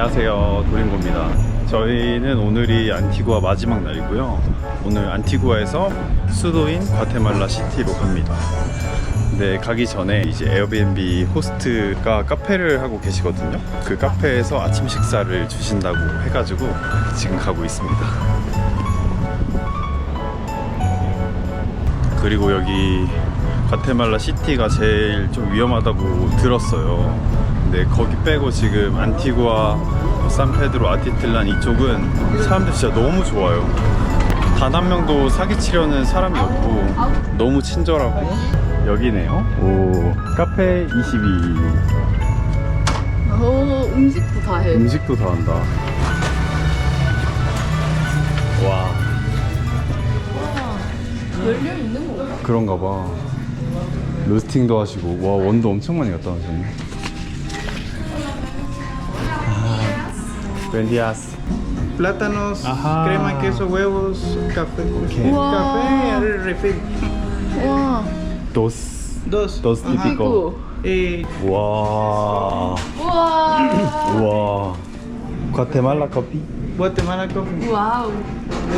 안녕하세요. 도링고입니다. 저희는 오늘이 안티구아 마지막 날이고요. 오늘 안티구아에서 수도인 과테말라 시티로 갑니다. 근데 가기 전에 이제 에어비앤비 호스트가 카페를 하고 계시거든요. 그 카페에서 아침 식사를 주신다고 해가지고 지금 가고 있습니다. 그리고 여기 과테말라 시티가 제일 좀 위험하다고 들었어요. 근데 거기 빼고 지금 안티구아, 뭐 산페드로, 아티틀란 이쪽은 사람들 진짜 너무 좋아요. 단 한 명도 사기치려는 사람이 없고 너무 친절하고 여기네요. 오 카페 22 어, 음식도 다 해. 음식도 다 한다. 와 와, 열려 있는 건가? 그런가 봐. 로스팅도 하시고 와 원도 엄청 많이 갖다 놓으셨네. 벤디아스. Plátanos, Ajá. crema, queso, huevos, café. ¿Qué? Wow. Café, el refil. 와, 도스. Dos. 도스 Ajá. 티피코. Eh, 와. 우와, 우와. 과테말라 커피. Guatemala Coffee. 와우.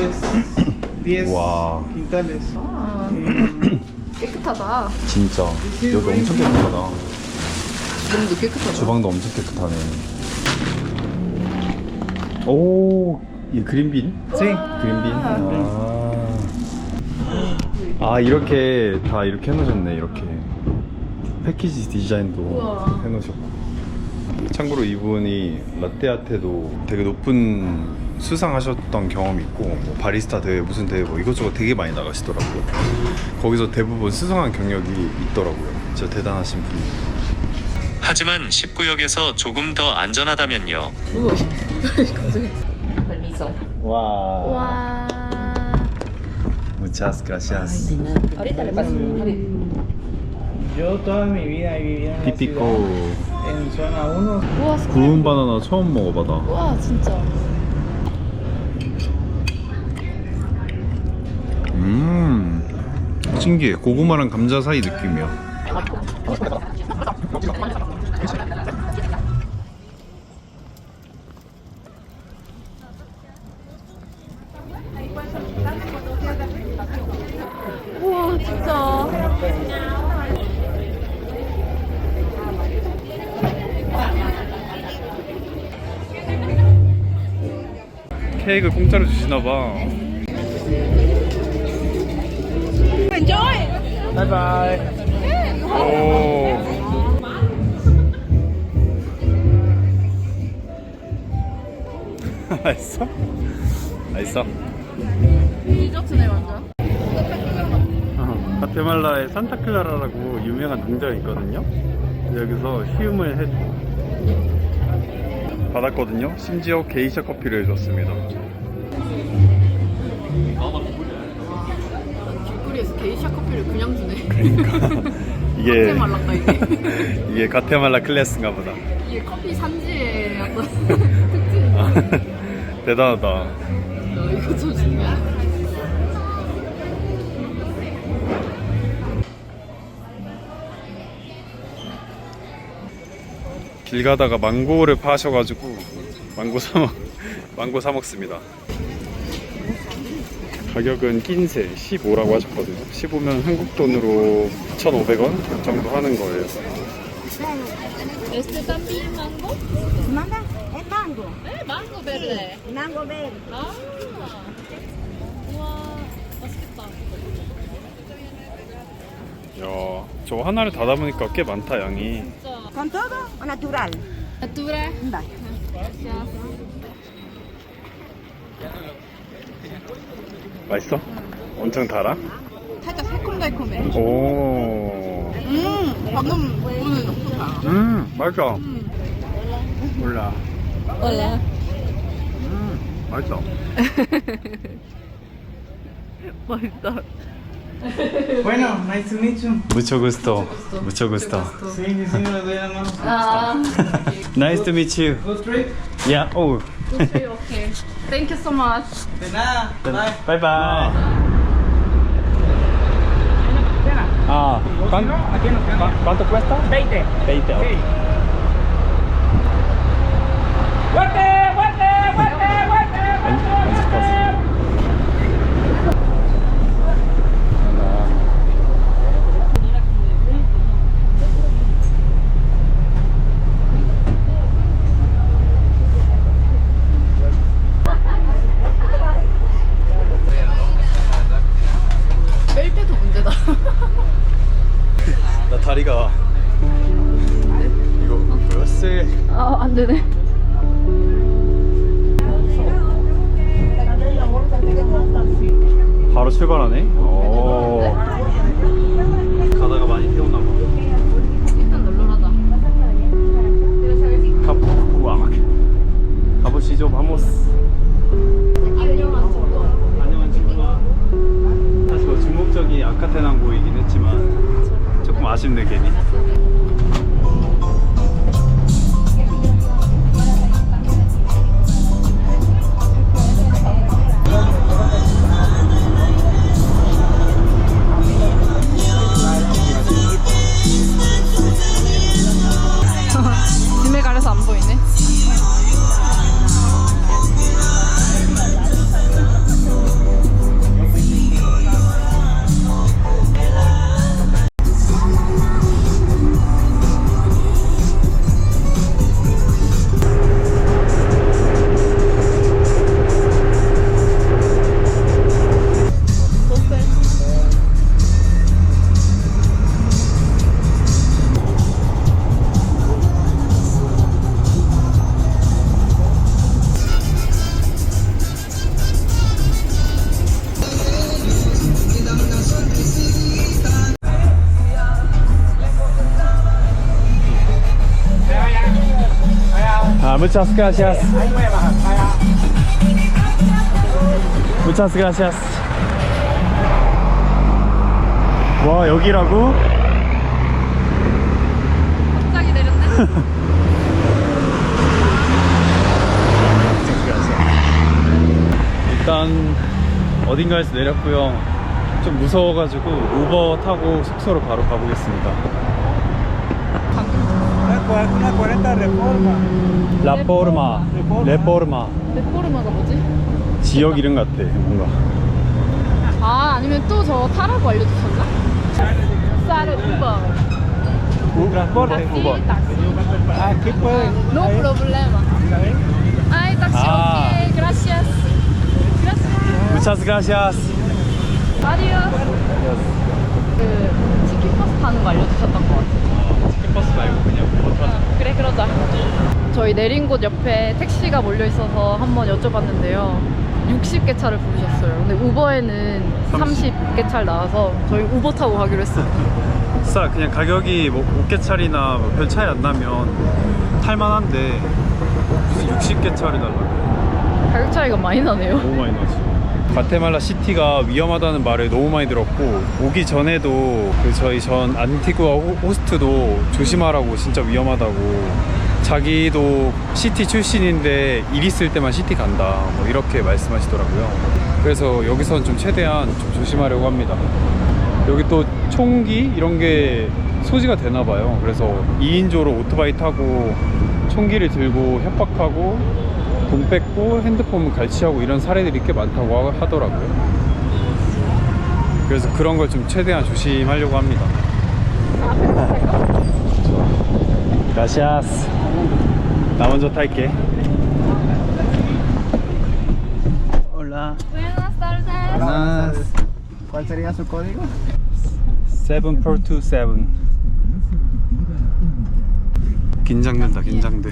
Es 10 Wow. quintales. 아, Eh, 깨끗하다. 진짜. 여기 엄청 깨끗하다. 너무 깨끗하다. 주방도 엄청 깨끗하네. 오, 이 그린빈? Sí. 그린빈. 아. 아 이렇게 다 이렇게 해놓으셨네 이렇게 패키지 디자인도 우와. 해놓으셨고. 참고로 이분이 라떼아테도 되게 높은 수상하셨던 경험이 있고 뭐 바리스타 대회 무슨 대회 뭐 이것저것 되게 많이 나가시더라고요. 거기서 대부분 수상한 경력이 있더라고요. 진짜 대단하신 분이에요. 하지만 10구역에서 조금 더 안전하다면요. 우와. Permiso. 와. 와. Muchas gracias. Ahorita le paso. Yo toda mi vida he vivido en, la Típico. ciudad, en zona 1. 우와, 구운 바나나 처음 먹어봐다. 와, 진짜. 음. 신기해. 고구마랑 감자 사이 느낌이야. 케이크 공짜로 주시나 봐. 바이바이. 오. 맛있어? 맛있어? 디저트네, 완전. 어, 과테말라에 산타클라라라고 유명한 농장이 있거든요. 여기서 시음을 해 받았거든요. 심지어 게이샤 커피를 해줬습니다. 게이샤 커피를 그냥 주네. 그러니까 이게 과테말라가 이게. 이게 과테말라 클래스인가 보다. 이게 커피 산지의 어떤 특징인가? 아, 대단하다. 야, 이거 좀 신기하네. 길 가다가 망고를 파셔가지고 망고 사 먹, 망고 사 먹습니다. 가격은 낀세 15라고 하셨거든요. 15면 한국 돈으로 1,500원 정도 하는 거예요. Este también mango? Manda, es mango. 네, 망고 베르네. Mango verde. 아. 우와, 맛있겠다. 야, 저 하나를 다 담으니까 꽤 많다 양이. 진짜. ¿Con todo o natural? 나뚜레. 맛있어? 엄청 달아? 살짝 새콤달콤해. 오, 음, 방금 보는 엄청 잘. 음, 맛있어. 몰라. 원래. 음, 맛있어. 맛있다. Bueno, nice to meet you. Mucho gusto. Mucho gusto. Sí, sí, sí, me doy la mano. 아, Nice to meet you. Good trip. Yeah. Oh. 오케이, 오케이. Thank you so much. De nada. Bye. Bye bye. Ah, ¿cuánto, Aquí nos quedamos. ¿cuánto cuesta? 20. 20. ok. Guate. Muchas gracias. muchas gracias. 와, 여기라고? 갑자기 내렸네. 일단 어딘가에서 내렸고요. 좀 무서워가지고 우버 타고 숙소로 바로 가보겠습니다. Una 40 reforma. 라포르마, 레포르마. 레포르마가 뭐지? 지역 이름 같아, 뭔가. 아 아니면 또 저 타라고 알려주셨나? 사르 우버. Transporte. 우버. Aquí pueden. No problema. Ay, taxi Ah. okay. Gracias. Gracias. muchas gracias. Adiós. 그 치킨 버스 타는 거 알려주셨던 것 같아. 버스 말고 그냥 우버 타자. 그래 그러자. 저희 내린 곳 옆에 택시가 몰려 있어서 한번 여쭤봤는데요. 60개 차를 부르셨어요. 근데 우버에는 30. 30개 차를 나와서 저희 우버 타고 가기로 했어요. 싸 그냥 가격이 뭐 5개짜리나 뭐별 차이 안 나면 탈만한데 무슨 60개 차를 달라고 가격 차이가 많이 나네요. 너무 많이 나지 과테말라 시티가 위험하다는 말을 너무 많이 들었고 오기 전에도 그 저희 전 안티구아 호- 호스트도 조심하라고 진짜 위험하다고. 자기도 시티 출신인데 일 있을 때만 시티 간다. 뭐 이렇게 말씀하시더라고요. 그래서 여기선 좀 최대한 좀 조심하려고 합니다. 여기 또 총기 이런 게 소지가 되나 봐요. 그래서 2인조로 오토바이 타고 총기를 들고 협박하고 돈 뺏고 핸드폰 갈취하고 이런 사례들이 꽤 많다고 하- 하더라고요. 그래서 그런 걸 좀 최대한 조심하려고 합니다. 가시아스. 나 먼저 탈게. 올라. Buenas tardes. 부enas. ¿Cuál sería su código? 7427. 긴장된다, 긴장돼.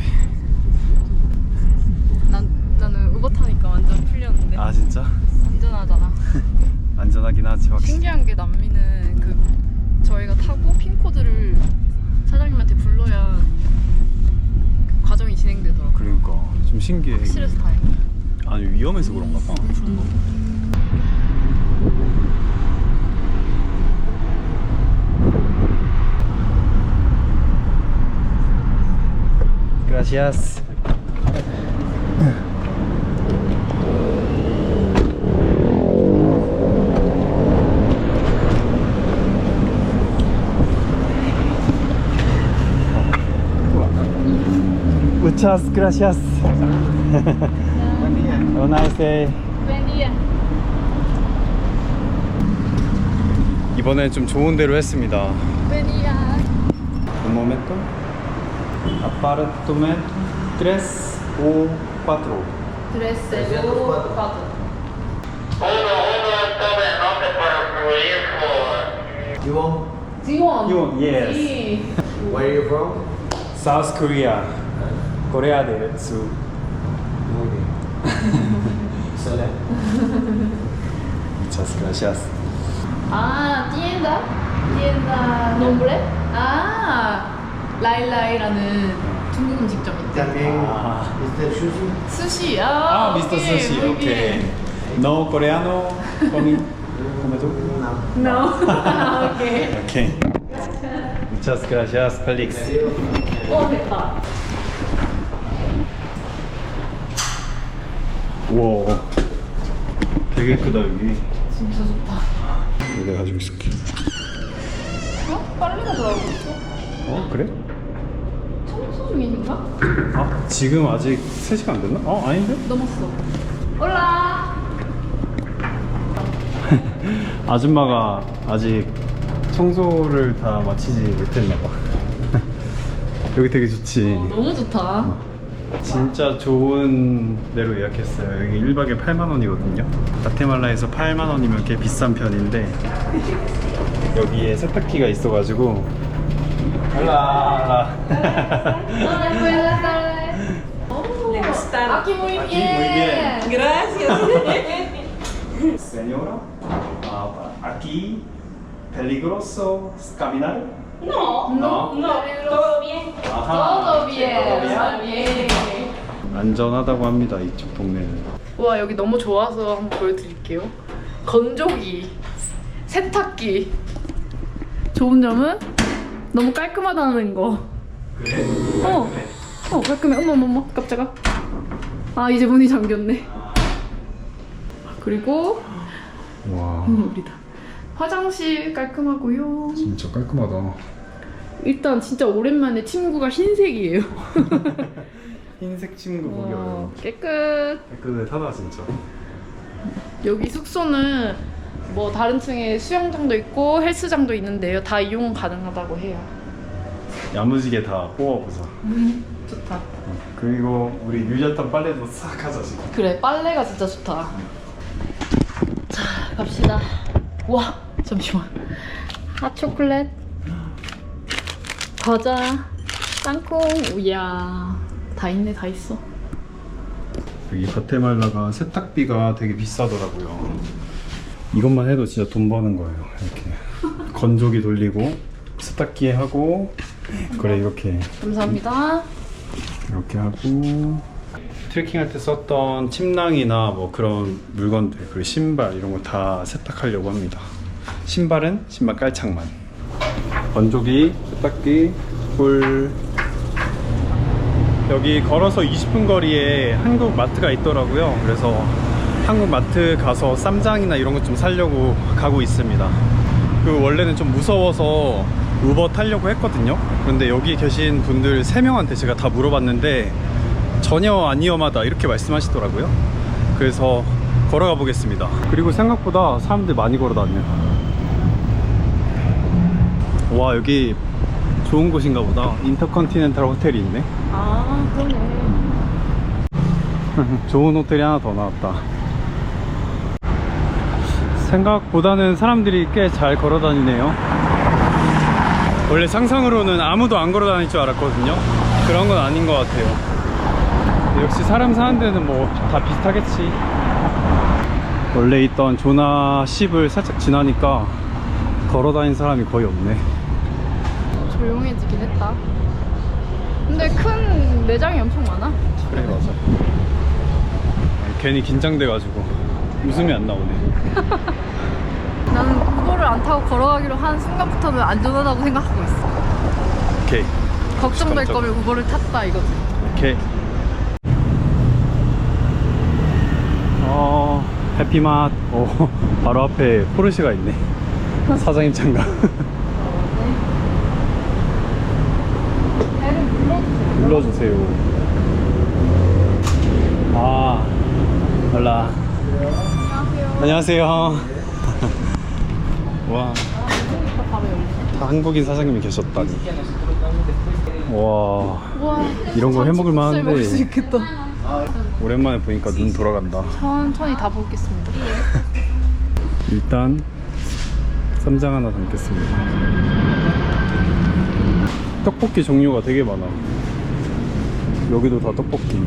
우버 타니까 완전 풀렸는데. 아, 진짜? 안전하잖아. 안전하긴 하지, 확실히. 신기한 게 남미는 그 저희가 타고 핀 코드를 사장님한테 불러야 그 과정이 진행되더라고. 요 그러니까. 좀 신기해. 확실해서 다행이야. 아니, 위험해서 그런가 봐. Gracias. Muchas gracias. Have a nice day. Buen día. 이번엔 좀 좋은 데로 했습니다. Buen día. Un momento. Apartamento 3 o 4. Tres, seguro, cuatro. You want? 지원. Yes. Sí. Where are you from? South Korea. Corea del Sur. Muy bien. Sola. Muchas gracias. 아, tienda? tienda nombre? 아, 라일라이라는 중국 음식점 있대. También Ah. Mr. Sushi. 스시. 아, Ah, visto 오케이, sushi, muy ok. bien. No coreano, come, come tú. No. No. 오케이. Ok. Muchas gracias, Felix. 어, 됐다. 우와. 되게 크다, 여기. 진짜 좋다. 내가 가지고 있을게. 어? 빨래가 들어가고 있어? 어, 그래? 청소 중인가? 아, 지금 아직 3시간 안 됐나? 어, 아닌데? 넘었어. 올라. 아줌마가 아직 청소를 다 마치지 못했나 봐. 여기 되게 좋지. 너무 좋다. 진짜 좋은 데로 예약했어요. 여기 1박에 8만 원이거든요. 가테말라에서 8만 원이면 꽤 비싼 편인데 여기에 세탁기가 있어가지고 할라. Hola, buenas tardes. Le gustaron. Aquí muy bien. Aquí muy bien. Gracias. Señora, ah, aquí peligroso caminar. No, No. no, todo bien. Todo bien. Todo bien. 안전하다고 합니다 이쪽 동네는. 와 여기 너무 좋아서 한번 보여드릴게요. 건조기, 세탁기. 좋은 점은 너무 깔끔하다는 거. 그래? 어, 어 깔끔해. 어머 어머 어머 깜짝아. 아 이제 문이 잠겼네. 그리고 와 음, 우리다. 화장실 깔끔하고요. 진짜 깔끔하다. 일단 진짜 오랜만에 침구가 흰색이에요. 흰색 친구 어, 보여. 깨끗. 깨끗하다 진짜. 여기 숙소는 뭐 다른 층에 수영장도 있고 헬스장도 있는데요. 다 이용 가능하다고 해요. 야무지게 다 뽑아보자. 좋다. 그리고 우리 유자탄 빨래도 싹 하자 지금. 그래 빨래가 진짜 좋다. 자 갑시다. 와 잠시만. 핫 초콜릿, 과자, 땅콩, 우야 다 있네 다 있어. 여기 과테말라가 세탁비가 되게 비싸더라고요. 이것만 해도 진짜 돈 버는 거예요. 이렇게 건조기 돌리고 세탁기에 하고 그래 이렇게 감사합니다. 이렇게 하고 트레킹할 때 썼던 침낭이나 뭐 그런 물건들 그리고 신발 이런 거 다 세탁하려고 합니다. 신발은 신발 깔창만. 건조기, 세탁기, 꿀. 여기 걸어서 20분 거리에 한국 마트가 있더라고요. 그래서 한국 마트 가서 쌈장이나 이런 것좀 사려고 가고 있습니다. 그 원래는 좀 무서워서 우버 타려고 했거든요. 그런데 여기 계신 분들 3명한테 제가 다 물어봤는데 전혀 안 위험하다 이렇게 말씀하시더라고요. 그래서 걸어가 보겠습니다. 그리고 생각보다 사람들 많이 걸어 다녀요. 와 여기 좋은 곳인가 보다. 인터컨티넨탈 호텔이 있네. 아 그러네. 좋은 호텔이 하나 더 나왔다. 생각보다는 사람들이 꽤 잘 걸어 다니네요. 원래 상상으로는 아무도 안 걸어 다닐 줄 알았거든요. 그런 건 아닌 것 같아요. 역시 사람 사는 데는 뭐 다 비슷하겠지. 원래 있던 조나 10을 살짝 지나니까 걸어 다닌 사람이 거의 없네. 조용해지긴 했다. 근데 큰 매장이 엄청 많아. 그래 맞아. 괜히 긴장돼가지고 웃음이 안 나오네. 나는 우버를 안 타고 걸어가기로 한 순간부터는 안전하다고 생각하고 있어. 오케이. 걱정될 깜짝- 거면 우버를 탔다 이거지. 오케이. 어, 해피맛. 어, 바로 앞에 포르쉐가 있네. 사장님 참가. 눌러주세요. 아, 몰라. 안녕하세요. 와, 다 한국인 사장님이 계셨다니. 와, 와 이런 거 해먹을 만한데. 수 있겠다. 오랜만에 보니까 눈 돌아간다. 천천히 다 보겠습니다. 일단 쌈장 하나 담겠습니다. 떡볶이 종류가 되게 많아. 여기도 다 떡볶이.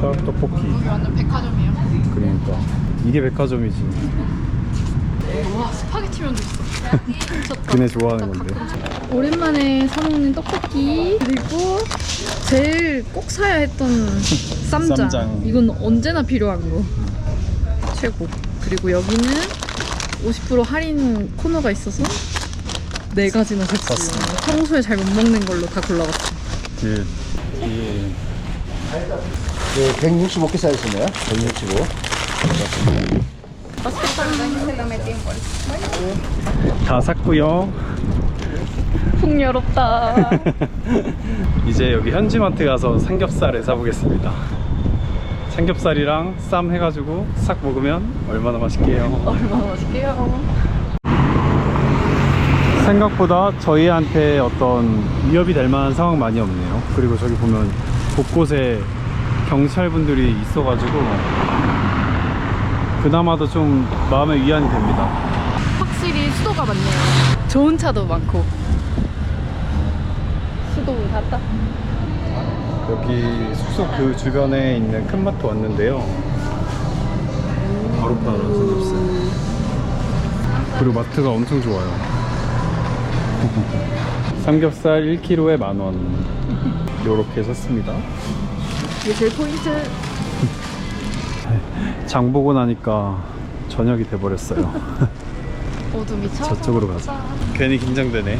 샵 떡볶이. 완전 백화점이에요. 그러니까 이게 백화점이지. 와 스파게티면도 있어. 미쳤다. 그네 좋아하는 건데. 오랜만에 사 먹는 떡볶이 그리고 제일 꼭 사야 했던 쌈장. 쌈장. 이건 언제나 필요한 거. 최고. 그리고 여기는 50% 할인 코너가 있어서 네 가지나 샀어요. 평소에 잘 못 먹는 걸로 다 골라봤어. 그 이, 네, 165개 사이즈네요. 165. 다 샀고요. 풍요롭다. 이제 여기 현지마트 가서 삼겹살을 사보겠습니다. 삼겹살이랑 쌈 해가지고 싹 먹으면 얼마나 맛있게요. 얼마나 맛있게요. 생각보다 저희한테 어떤 위협이 될 만한 상황 많이 없네요. 그리고 저기 보면 곳곳에 경찰분들이 있어가지고 그나마도 좀 마음의 위안이 됩니다. 확실히 수도가 많네요. 좋은 차도 많고. 수도 갔다. 여기 숙소 그 주변에 있는 큰 마트 왔는데요. 바로 파는 삼겹살. 그리고 마트가 엄청 좋아요. 삼겹살 1kg에 만 원. 요렇게 샀습니다. 이게 제일 포인트. 장 보고 나니까 저녁이 돼버렸어요. 어둠이 차. 저쪽으로 가자. 괜히 긴장되네.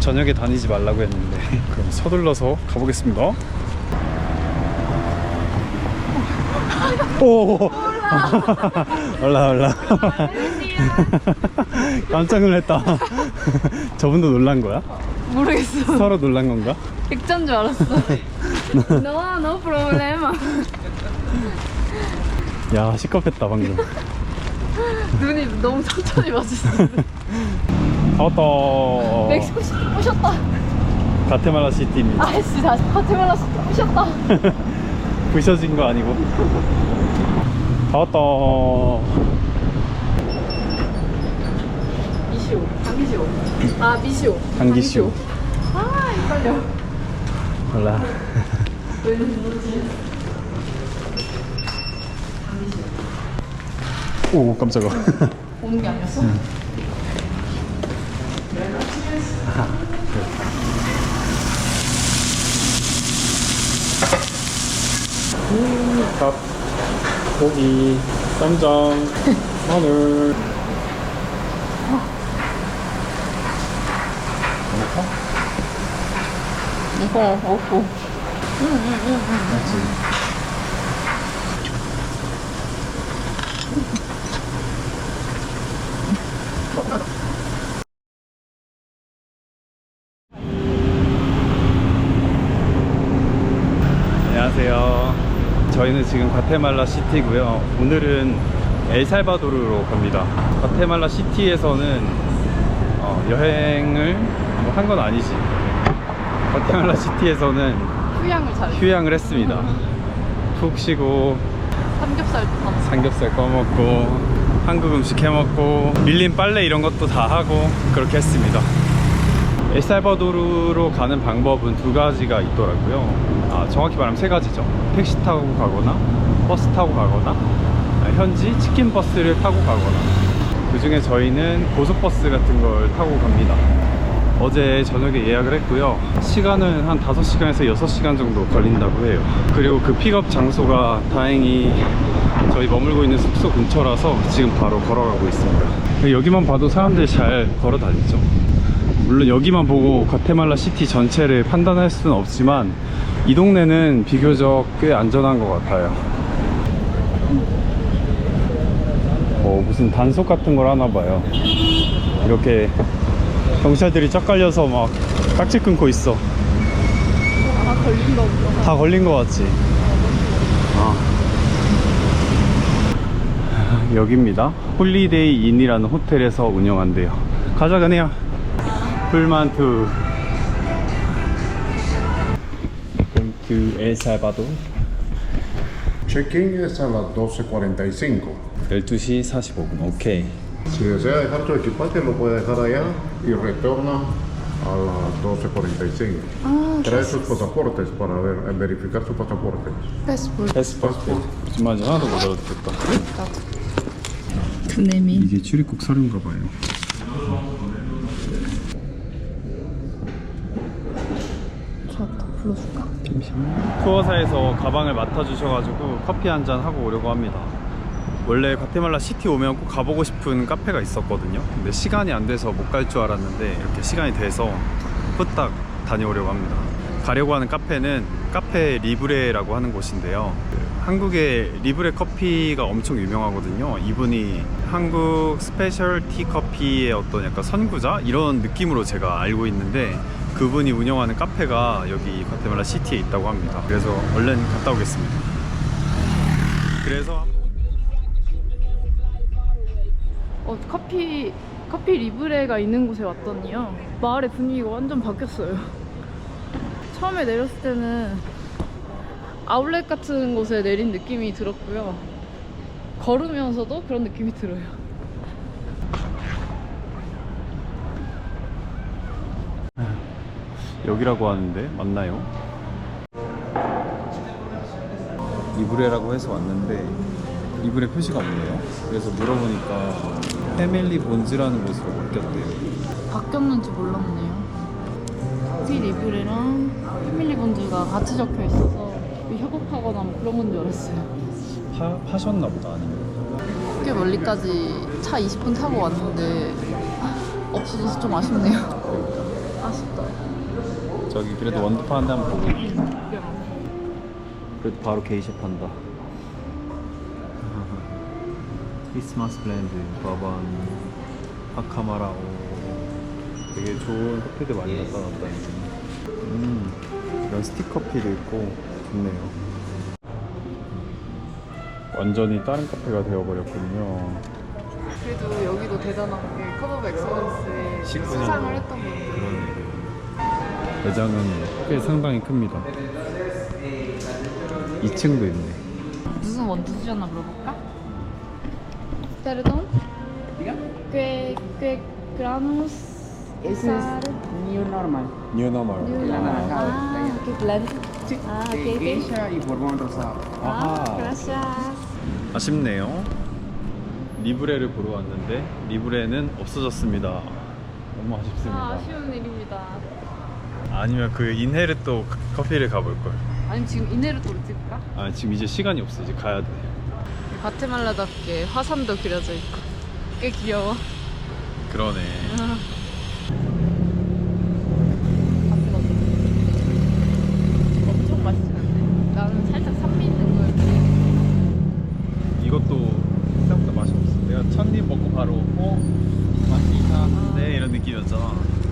저녁에 다니지 말라고 했는데. 그럼 서둘러서 가보겠습니다. 오! 올라 올라. 깜짝 놀랐다. 저분도 놀란 거야? 모르겠어. 서로 놀란 건가? 액자인 줄 알았어. no, no problema. 야 시겁했다 방금. 눈이 너무 천천히 맞았어. 왔다. 멕시코 시티 부셨다. 가테말라 시티입니다. 아이씨, 다시 카테말라 시티 부셨다. 부셔진 거 아니고. 다 왔다. 미시오, 당기시오. 아, 미시오. 당기시오. 아, 헷갈려. 몰라. 오 깜짝아. 오는 게 아니었어? 밥, 고기, 쌈장, 마늘. 이거 없고. 안녕하세요. 저희는 지금 과테말라 시티고요. 오늘은 엘살바도르로 갑니다. 과테말라 시티에서는 어, 여행을 뭐 한 건 아니지. 과테말라 시티에서는 휴양을 잘. 휴양을 했습니다. 푹 쉬고 삼겹살도 다 먹어. 삼겹살 꺼먹고 한국 음식 해먹고 밀린 빨래 이런 것도 다 하고 그렇게 했습니다. 엘살바도르로 가는 방법은 두 가지가 있더라고요. 아, 정확히 말하면 세 가지죠. 택시 타고 가거나 버스 타고 가거나 아, 현지 치킨 버스를 타고 가거나 그 중에 저희는 고속버스 같은 걸 타고 갑니다. 어제 저녁에 예약을 했고요. 시간은 한 5시간에서 6시간 정도 걸린다고 해요. 그리고 그 픽업 장소가 다행히 저희 머물고 있는 숙소 근처라서 지금 바로 걸어가고 있습니다. 여기만 봐도 사람들이 잘 걸어 다니죠. 물론 여기만 보고 과테말라 시티 전체를 판단할 수는 없지만 이 동네는 비교적 꽤 안전한 것 같아요. 어, 무슨 단속 같은 걸 하나 봐요. 이렇게 경찰들이 쫙 깔려서 막 딱지 끊고 있어. 아, 걸린 거 없구나. 다 걸린 것 같지? 아. 여기입니다. 홀리데이 인이라는 호텔에서 운영한대요. 가자, 그네야. 풀만투. Going to El Salvador. Check-in es a las 12.45. 12시 45분. 오케이. Si desea dejar su equipaje, lo puede dejar allá y retorna a las 12.45. Trae sus pasaportes para ver- verificar su pasaporte. 패스포트. 패스포트. 말인지 하나도 못 알아듣겠다. 두뇌미. 이게 출입국 서류인가 봐요. 저더 불러줄까? 투어사에서 가방을 맡아주셔가지고 커피 한 잔 하고 오려고 합니다. 원래 과테말라 시티 오면 꼭 가보고 싶은 카페가 있었거든요. 근데 시간이 안 돼서 못 갈 줄 알았는데 이렇게 시간이 돼서 후딱 다녀오려고 합니다. 가려고 하는 카페는 카페 리브레라고 하는 곳인데요. 그 한국의 리브레 커피가 엄청 유명하거든요. 이분이 한국 스페셜티 커피의 어떤 약간 선구자 이런 느낌으로 제가 알고 있는데 그분이 운영하는 카페가 여기 과테말라 시티에 있다고 합니다. 그래서 얼른 갔다 오겠습니다. 그래서 어, 커피 커피 리브레가 있는 곳에 왔더니요 마을의 분위기가 완전 바뀌었어요. 처음에 내렸을 때는 아울렛 같은 곳에 내린 느낌이 들었고요. 걸으면서도 그런 느낌이 들어요. 여기라고 하는데 맞나요? 리브레라고 해서 왔는데 리브레 표시가 없네요. 그래서 물어보니까 패밀리 본즈라는 곳으로 바뀌었대요. 바뀌었는지 몰랐네요. 커피 리브레랑 패밀리 본즈가 같이 적혀 있어서 협업하거나 뭐 그런 건 줄 알았어요. 파, 파셨나 보다 아니면 꽤 멀리까지 차 20분 타고 왔는데 없어져서 좀 아쉽네요. 아쉽다. 저기 그래도 원두파 한대 한번 보고 그래도 바로 게이샤 판다 크리스마스 블렌드 바반 아카마라오. 되게 좋은 커피들 많이 갖다 놨다 음 이런 스틱 커피도 있고 좋네요. 완전히 다른 카페가 되어버렸군요. 그래도 여기도 대단한 게 컵업 엑설런스에 19 년도. 수상을 했던 거. 그런 매장은 꽤 상당히 큽니다. 2층도 있네. 무슨 원두 주셨나 물어볼까? Perdón. ¿Qué, qué granos? Usar? New normal. New normal. Ah, qué blend. Ah, De ok, ok. geisha y bourbon rosado. Ah, gracias. 아쉽네요. 리브레를 보러 왔는데 리브레는 없어졌습니다. 너무 아쉽습니다. 아, 아쉬운 일입니다. 아니면 그 인헤르또 커피를 가볼 걸. 아니면 지금 이내르토를 찍을까? 아 지금 이제 시간이 없어 이제 가야 돼. 과테말라답게 화산도 그려져 있고 꽤 귀여워. 그러네. 엄청 맛있진 않네. 나는 살짝 산미 있는 걸. 이것도 생각보다 맛이 없어. 내가 첫입 먹고 바로 어 맛이 이상한데 이런 느낌이었잖아.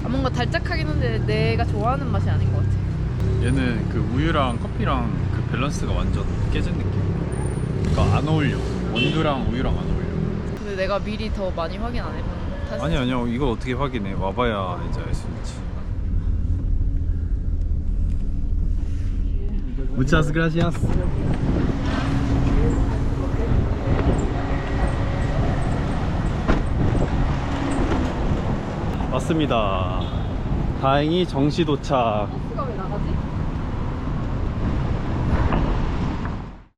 아, 뭔가 달짝하긴 한데 내가 좋아하는 맛이 아닌 것 같아. 얘는 그 우유랑 커피랑 그 밸런스가 완전 깨진 느낌. 그러니까 안 어울려. 원두랑 우유랑 안 어울려. 근데 내가 미리 더 많이 확인 안 해본 탓. 아니 아니요 이걸 어떻게 확인해 와봐야 이제 알 수 있지 Muchas gracias 왔습니다 다행히 정시 도착?